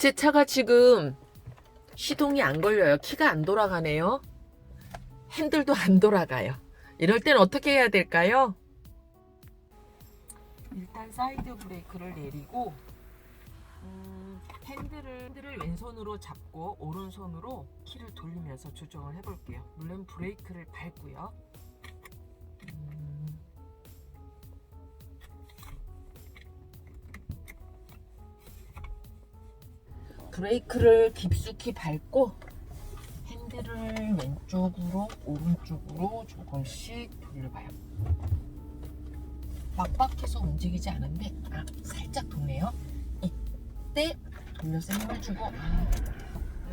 제 차가 지금 시동이 안 걸려요. 키가 안 돌아가네요. 핸들도 안 돌아가요. 이럴 땐 어떻게 해야 될까요? 일단 사이드 브레이크를 내리고 음, 핸들을, 핸들을 왼손으로 잡고 오른손으로 키를 돌리면서 조정을 해볼게요. 물론 브레이크를 밟고요. 브레이크를 깊숙이 밟고 핸들을 왼쪽으로 오른쪽으로 조금씩 돌려봐요. 빡빡해서 움직이지 않은데 아 살짝 도네요. 이때 돌려서 힘을 주고 아,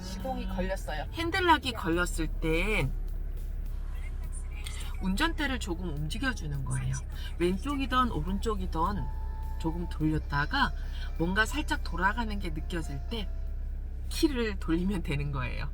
시동이 걸렸어요. 핸들락이 걸렸을 땐 운전대를 조금 움직여주는 거예요. 왼쪽이던 오른쪽이던 조금 돌렸다가 뭔가 살짝 돌아가는 게 느껴질 때 키를 돌리면 되는 거예요.